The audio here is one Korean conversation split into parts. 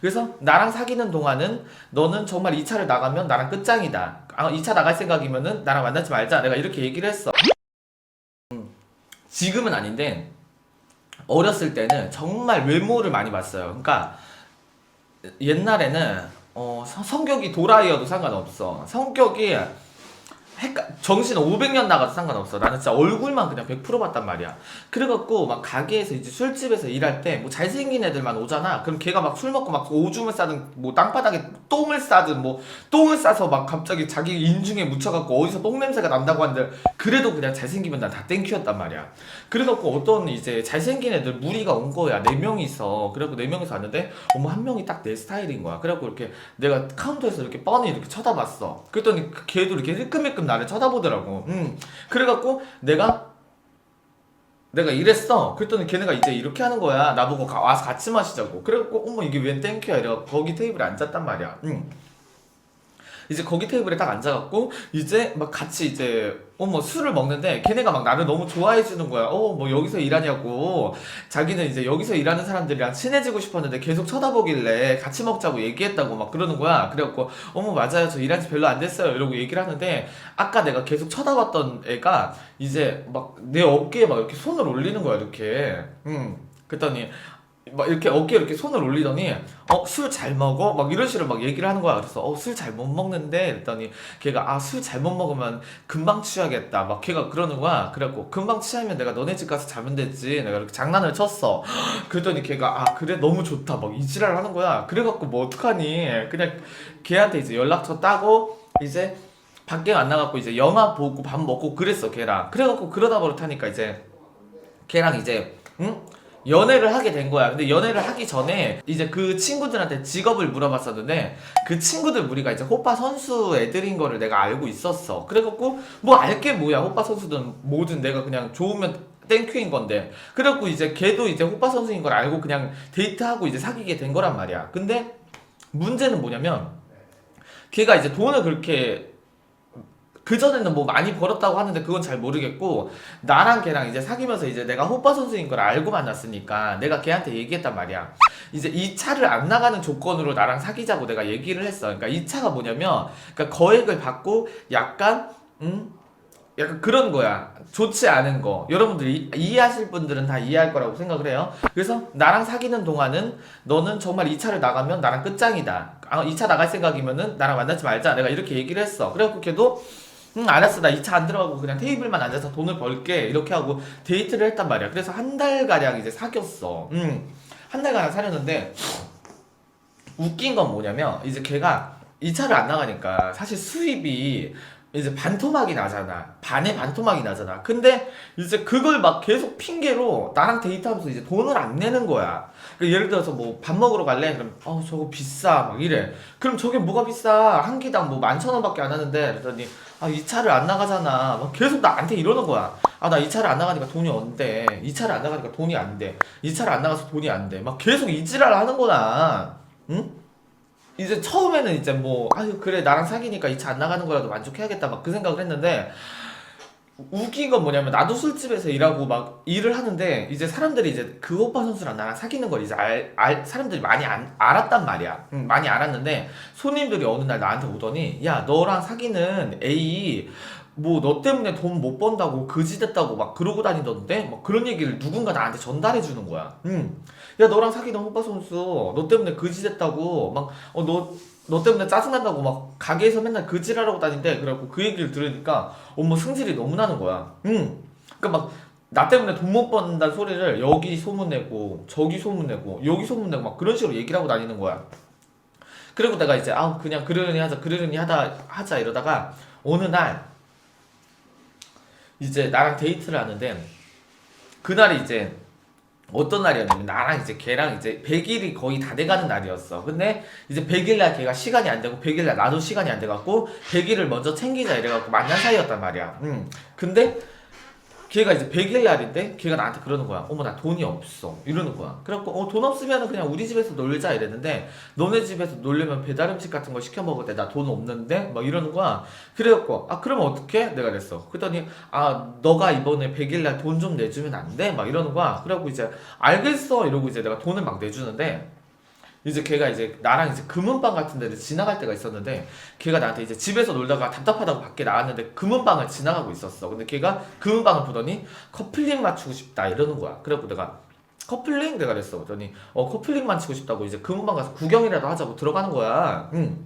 그래서 나랑 사귀는 동안은 너는 정말 2차를 나가면 나랑 끝장이다. 아, 2차 나갈 생각이면은 나랑 만나지 말자. 내가 이렇게 얘기를 했어. 음, 지금은 아닌데 어렸을 때는 정말 외모를 많이 봤어요. 그러니까 옛날에는 어, 성- 성격이 도라이여도 상관없어. 성격이 헷갈, 정신 500년 나가도 상관없어. 나는 진짜 얼굴만 그냥 100% 봤단 말이야. 그래갖고 막 가게에서 이제 술집에서 일할 때 뭐 잘생긴 애들만 오잖아. 그럼 걔가 막 술 먹고 막 오줌을 싸든 뭐 땅바닥에 똥을 싸든 뭐 똥을 싸서 막 갑자기 자기 인중에 묻혀갖고 어디서 똥 냄새가 난다고 하는데 그래도 그냥 잘생기면 난 다 땡큐였단 말이야. 그래갖고 어떤 이제 잘생긴 애들 무리가 온 거야. 네 명이 있어. 그래갖고 네 명이서 왔는데 어머 한 명이 딱 내 스타일인 거야. 그래갖고 이렇게 내가 카운터에서 이렇게 뻔히 이렇게 쳐다봤어. 그랬더니 그 걔도 이렇게 힐끔힐끔 나를 쳐다보더라고. 음. 그래갖고 내가 내가 이랬어. 그랬더니 걔네가 이제 이렇게 하는 거야. 나보고 가- 와서 같이 마시자고. 그래갖고 어머 이게 웬 땡큐야. 이래갖고 거기 테이블에 앉았단 말이야. 음. 이제 거기 테이블에 딱 앉아갖고 이제 막 같이 이제 어머 술을 먹는데 걔네가 막 나를 너무 좋아해 주는 거야. 어 뭐 여기서 일하냐고. 자기는 이제 여기서 일하는 사람들이랑 친해지고 싶었는데 계속 쳐다보길래 같이 먹자고 얘기했다고 막 그러는 거야. 그래갖고 어머 맞아요 저 일한 지 별로 안 됐어요 이러고 얘기를 하는데 아까 내가 계속 쳐다봤던 애가 이제 막 내 어깨에 막 이렇게 손을 올리는 거야 이렇게. 음. 그랬더니 막 이렇게 어깨에 이렇게 손을 올리더니 어 술 잘 먹어? 막 이런 식으로 막 얘기를 하는 거야. 그래서 어 술 잘 못 먹는데? 그랬더니 걔가 아 술 잘 못 먹으면 금방 취하겠다. 막 걔가 그러는 거야. 그래갖고 금방 취하면 내가 너네 집 가서 자면 됐지. 내가 이렇게 장난을 쳤어. 그랬더니 걔가 아 그래? 너무 좋다. 막 이지랄 하는 거야. 그래갖고 뭐 어떡하니? 그냥 걔한테 이제 연락처 따고 이제 밖에 안 나가고 이제 영화 보고 밥 먹고 그랬어 걔랑. 그래갖고 그러다 버릇하니까 이제 걔랑 이제 응? 연애를 하게 된 거야. 근데 연애를 하기 전에 이제 그 친구들한테 직업을 물어봤었는데 그 친구들 무리가 이제 호빠 선수 애들인 거를 내가 알고 있었어. 그래갖고 뭐 알게 뭐야. 호빠 선수든 뭐든 내가 그냥 좋으면 땡큐인 건데. 그래갖고 이제 걔도 이제 호빠 선수인 걸 알고 그냥 데이트하고 이제 사귀게 된 거란 말이야. 근데 문제는 뭐냐면 걔가 이제 돈을 그렇게 그전에는 뭐 많이 벌었다고 하는데 그건 잘 모르겠고 나랑 걔랑 이제 사귀면서 이제 내가 호빠 선수인 걸 알고 만났으니까 내가 걔한테 얘기했단 말이야. 이제 이 차를 안 나가는 조건으로 나랑 사귀자고 내가 얘기를 했어. 그러니까 이 차가 뭐냐면 그러니까 거액을 받고 약간 음 약간 그런 거야. 좋지 않은 거. 여러분들이 이해하실 분들은 다 이해할 거라고 생각을 해요. 그래서 나랑 사귀는 동안은 너는 정말 이 차를 나가면 나랑 끝장이다. 아, 2차 나갈 생각이면은 나랑 만나지 말자. 내가 이렇게 얘기를 했어. 그래갖고 걔도 응 알았어. 나 2차 안 들어가고 그냥 테이블만 앉아서 돈을 벌게 이렇게 하고 데이트를 했단 말이야. 그래서 한 달가량 이제 사귀었어. 응한 달가량 사귀었는데 웃긴 건 뭐냐면 이제 걔가 2차를 안 나가니까 사실 수입이 이제 반토막이 나잖아 반에 반토막이 나잖아 근데 이제 그걸 막 계속 핑계로 나랑 데이트하면서 이제 돈을 안 내는 거야 그러니까 예를 들어서 뭐 밥 먹으러 갈래? 그럼 어 저거 비싸 막 이래 그럼 저게 뭐가 비싸 한 끼당 뭐 만천 원밖에 안 하는데 그랬더니 아, 이 차를 안 나가잖아. 막 계속 나한테 이러는 거야. 아, 나 이 차를 안 나가니까 돈이 안 돼. 이 차를 안 나가니까 돈이 안 돼. 이 차를 안 나가서 돈이 안 돼. 막 계속 이지랄 하는 거야. 응? 이제 처음에는 이제 뭐, 아유, 그래, 나랑 사귀니까 이 차 안 나가는 거라도 만족해야겠다. 막 그 생각을 했는데, 웃긴 건 뭐냐면, 나도 술집에서 일하고 막 일을 하는데, 이제 사람들이 이제 그 오빠 선수랑 나랑 사귀는 걸 이제 알, 알 사람들이 많이 안, 알았단 말이야. 응, 많이 알았는데, 손님들이 어느 날 나한테 오더니 야 너랑 사귀는 A 뭐 너 때문에 돈 못 번다고 그지 됐다고 막 그러고 다니던데 막 그런 얘기를 누군가 나한테 전달해 주는 거야. 응. 야 너랑 사귀던 오빠 선수 너 때문에 그지 됐다고 막어 너너 때문에 짜증난다고 막 가게에서 맨날 그 지랄하고 다닌대 그래갖고 그 얘기를 들으니까 엄마 승질이 너무 나는 거야. 응. 그러니까 막 나 때문에 돈 못 번다는 소리를 여기 소문내고 저기 소문내고 여기 소문내고 막 그런 식으로 얘기를 하고 다니는 거야. 그리고 내가 이제 아 그냥 그러려니 하자 그러려니 하다 하자 이러다가 어느 날 이제 나랑 데이트를 하는데 그날이 이제 어떤 날이었냐면 나랑 이제 걔랑 이제 100일이 거의 다 돼가는 날이었어. 근데 이제 100일날 걔가 시간이 안 되고 100일날 나도 시간이 안 돼갖고 100일을 먼저 챙기자 이래갖고 만난 사이였단 말이야. 음. 근데 걔가 이제 100일 날인데 걔가 나한테 그러는 거야. 어머 나 돈이 없어. 이러는 거야. 그래갖고 어 돈 없으면 그냥 우리 집에서 놀자 이랬는데 너네 집에서 놀려면 배달 음식 같은 거 시켜 먹을 때 나 돈 없는데 막 이러는 거야. 그래갖고 아 그러면 어떡해? 내가 그랬어. 그랬더니 아 너가 이번에 100일 날 돈 좀 내주면 안 돼? 막 이러는 거야. 그래갖고 이제 알겠어 이러고 이제 내가 돈을 막 내주는데 이제 걔가 이제 나랑 이제 금은방 같은 데를 지나갈 때가 있었는데 걔가 나한테 이제 집에서 놀다가 답답하다고 밖에 나왔는데 금은방을 지나가고 있었어. 근데 걔가 금은방을 보더니 커플링 맞추고 싶다 이러는 거야. 그래갖고 내가 커플링 내가 그랬어. 그랬더니 어 커플링 맞추고 싶다고 이제 금은방 가서 구경이라도 하자고 들어가는 거야. 응.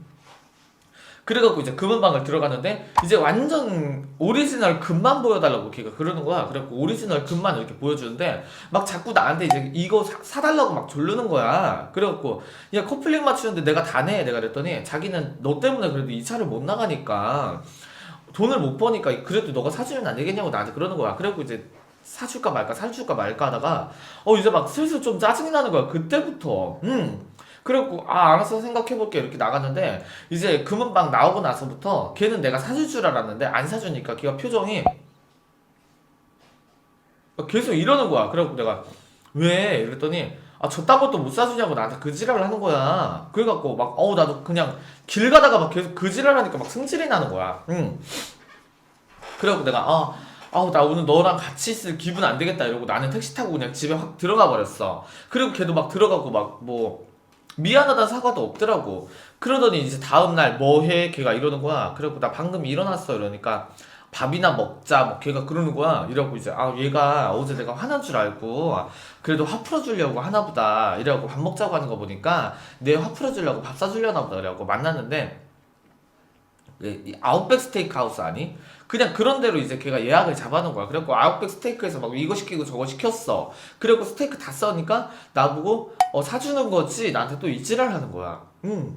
그래갖고 이제 금은방을 들어가는데 이제 완전 오리지널 금만 보여달라고 걔가 그러는 거야. 그래갖고 오리지널 금만 이렇게 보여주는데 막 자꾸 나한테 이제 이거 사, 사달라고 막 졸르는 거야. 그래갖고 야 커플링 맞추는데 내가 다 내. 내가 그랬더니 자기는 너 때문에 그래도 이 차를 못 나가니까 돈을 못 버니까 그래도 너가 사주면 안 되겠냐고 나한테 그러는 거야. 그래갖고 이제 사줄까 말까 사줄까 말까 하다가 어 이제 막 슬슬 좀 짜증이 나는 거야. 그때부터. 음. 그래갖고 아 알았어 생각해볼게. 이렇게 나갔는데 이제 금은방 나오고 나서부터 걔는 내가 사줄 줄 알았는데 안 사주니까 걔가 표정이 계속 이러는 거야. 그래갖고 내가 왜? 이랬더니 아 저딴 것도 못 사주냐고 나한테 그 지랄을 하는 거야. 그래갖고 막 어우 나도 그냥 길 가다가 막 계속 그 지랄 하니까 막 승질이 나는 거야. 응. 그래갖고 내가 아 아우 나 오늘 너랑 같이 있을 기분 안 되겠다 이러고 나는 택시 타고 그냥 집에 확 들어가 버렸어. 그리고 걔도 막 들어가고 막뭐 미안하다는 사과도 없더라고. 그러더니 이제 다음날 뭐해? 걔가 이러는 거야. 그래갖고 나 방금 일어났어. 이러니까 밥이나 먹자. 뭐 걔가 그러는 거야. 이러고 이제 아 얘가 어제 내가 화난 줄 알고 그래도 화 풀어주려고 하나보다. 이래갖고 밥 먹자고 하는 거 보니까 내 화 풀어주려고 밥 사주려나 보다. 그래갖고 만났는데 아웃백 스테이크 하우스 아니? 그냥 그런 대로 이제 걔가 예약을 잡아놓은 거야. 그래갖고 아웃백 스테이크에서 막 이거 시키고 저거 시켰어. 그래갖고 스테이크 다 써니까 나보고 어 사주는 거지 나한테 또 이지랄 하는 거야. 응.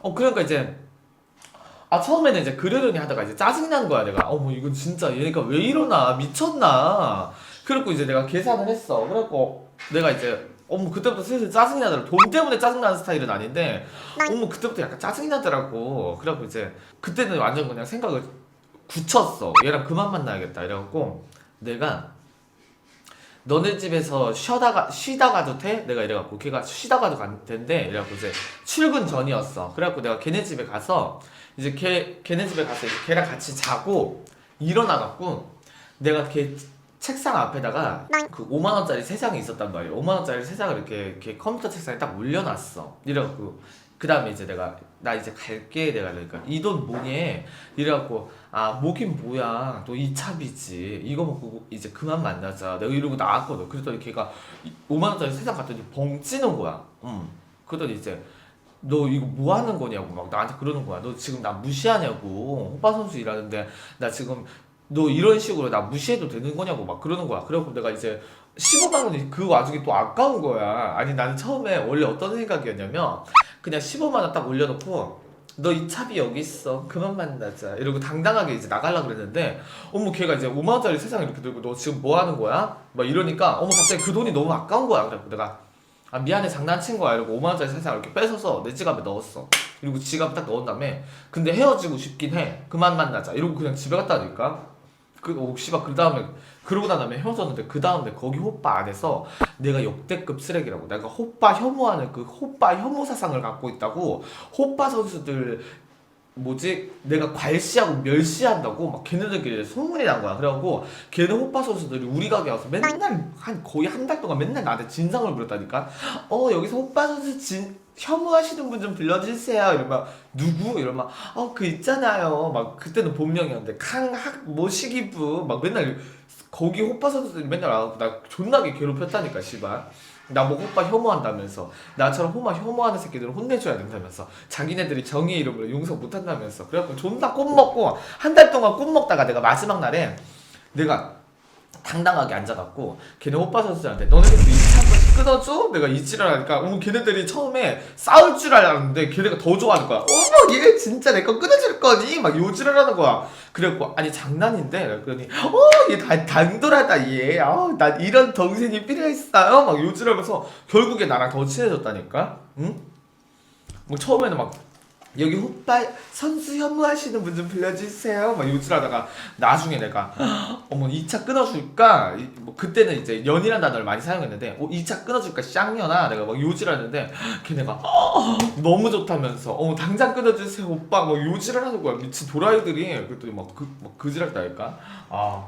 어 그러니까 이제 아 처음에는 이제 그러려니 하다가 이제 짜증이 나는 거야 내가. 어머 이건 진짜 얘가 왜 이러나 미쳤나. 그래갖고 이제 내가 계산을 했어. 그래갖고 내가 이제 어머 그때부터 슬슬 짜증이 나더라. 돈 때문에 짜증 나는 스타일은 아닌데 어머 그때부터 약간 짜증이 나더라고. 그래갖고 이제 그때는 완전 그냥 생각을 굳혔어. 얘랑 그만 만나야겠다. 이래갖고 내가 너네 집에서 쉬다가 쉬다 가도 돼? 내가 이래갖고 걔가 쉬다 가도 간- 된대. 이래갖고 이제 출근 전이었어. 그래갖고 내가 걔네 집에 가서 이제 걔 걔네 집에 가서 이제 걔랑 같이 자고 일어나갖고 내가 걔 책상 앞에다가 그 5만 원짜리 세 장이 있었단 말이야. 5만 원짜리 세 장을 이렇게, 이렇게 컴퓨터 책상에 딱 올려놨어. 이래갖고 그 다음에 이제 내가 나 이제 갈게 내가 그러니까 이 돈 뭐니? 이래갖고 아 뭐긴 뭐야 또 이차비지 이거 먹고 이제 그만 만나자 내가 이러고 나왔거든. 그랬더니 걔가 5만 원짜리 세장 갔더니 벙 찌는 거야. 음. 그러더니 이제 너 이거 뭐 하는 거냐고 막 나한테 그러는 거야. 너 지금 나 무시하냐고. 호빠 선수 일하는데 나 지금 너 이런 식으로 나 무시해도 되는 거냐고 막 그러는 거야. 그래갖고 내가 이제 15만 원이 그 와중에 또 아까운 거야. 아니 나는 처음에 원래 어떤 생각이었냐면 그냥 15만 원 딱 올려놓고 너 이 차비 여기 있어. 그만 만나자. 이러고 당당하게 이제 나가려고 그랬는데 어머 걔가 이제 5만 원짜리 세상 이렇게 들고 너 지금 뭐 하는 거야? 막 이러니까 어머 갑자기 그 돈이 너무 아까운 거야. 그래갖고 내가 아 미안해 장난친 거야 이러고 5만 원짜리 세상 이렇게 뺏어서 내 지갑에 넣었어. 그리고 지갑에 딱 넣은 다음에 근데 헤어지고 싶긴 해. 그만 만나자. 이러고 그냥 집에 갔다니까. 그 혹시가 그 다음에 그러고 난 다음에 헤어졌는데 그 다음에 거기 호빠 안에서 내가 역대급 쓰레기라고 내가 호빠 혐오하는 그 호빠 혐오 사상을 갖고 있다고 호빠 선수들 뭐지? 내가 괄시하고 멸시한다고 막 걔네들끼리 소문이 난 거야. 그래갖고 걔네 호빠 선수들이 우리 가게 와서 맨날 한 거의 한 달 동안 맨날 나한테 진상을 부렸다니까. 어 여기서 호빠 선수 진 혐오하시는 분 좀 불러주세요. 이러면 누구? 이러면 어 그 있잖아요. 막 그때는 본명이었는데 강학 뭐 시기부. 막 맨날 거기 호빠 선수들이 맨날 와갖고 나 존나게 괴롭혔다니까 씨발. 나뭐 호빠 혐오한다면서 나처럼 호빠 혐오하는 새끼들은 혼내줘야 된다면서 자기네들이 정의 이름으로 용서 못한다면서 그래갖고 존나 꼽 먹고 한 달 동안 꼽 먹다가 내가 마지막 날에 내가 당당하게 앉아갖고 걔네 오빠 선수들한테 너네들도 이차 한 번씩 끊어줘? 내가 이 지랄 하니까. 어머 걔네들이 처음에 싸울 줄 알았는데 걔네가 더 좋아하는 거야. 어머 얘 진짜 내 거 끊어줄 거니? 막 요 지랄 하는 거야. 그래갖고 아니 장난인데? 그러니 어얘 당돌하다 얘아난 이런 동생이 필요했어요? 막 요 지랄하면서 결국에 나랑 더 친해졌다니까? 응? 뭐 처음에는 막 여기 호빠 선수 혐오하시는 분 좀 불러주세요. 막 요질하다가 나중에 내가 어머 2차 끊어줄까? 이- 뭐 그때는 이제 연이란 단어를 많이 사용했는데 어 2차 끊어줄까? 쌍년아? 내가 막 요질하는데 걔네가 어, 너무 좋다면서 어 당장 끊어주세요 오빠. 막 요질을 하는 거야. 미친 도라이들이. 그랬더니 막그 막 그지랄 다니까? 아